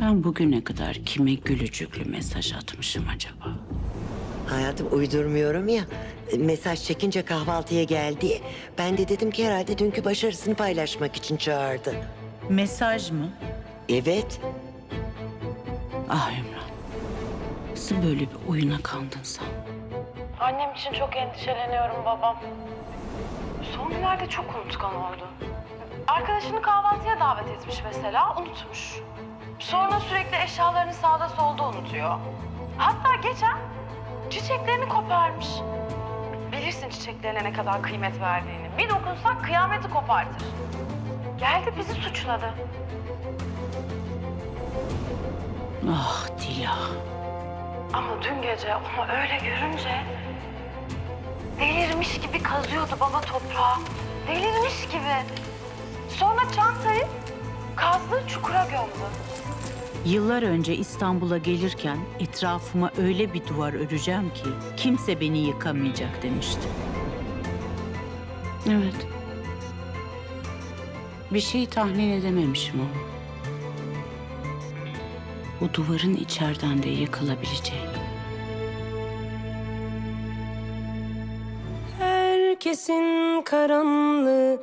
Ben bugüne kadar kime gülücüklü mesaj atmışım acaba? Hayatım uydurmuyorum ya. Mesaj çekince kahvaltıya geldi. Ben de dedim ki herhalde dünkü başarısını paylaşmak için çağırdı. Mesaj mı? Evet. Ah Ümran. Nasıl böyle bir oyuna kandın sen? Annem için çok endişeleniyorum babam. Son günlerde çok unutkan oldu. Arkadaşını kahvaltıya davet etmiş mesela, unutmuş. Sonra sürekli eşyalarını sağda solda unutuyor. Hatta geçen çiçeklerini koparmış. Bilirsin çiçeklerine ne kadar kıymet verdiğini. Bir dokunsak kıyameti kopartır. Geldi bizi suçladı. Ah Dila. Ama dün gece onu öyle görünce delirmiş gibi kazıyordu baba toprağı. Delirmiş gibi. Sonra çantayı kazdığı çukura gömdü. Yıllar önce İstanbul'a gelirken etrafıma öyle bir duvar öreceğim ki kimse beni yıkamayacak demişti. Evet. Bir şey tahmin edememişim ama. Bu duvarın içeriden de yıkılabileceğini. Herkesin karanlığı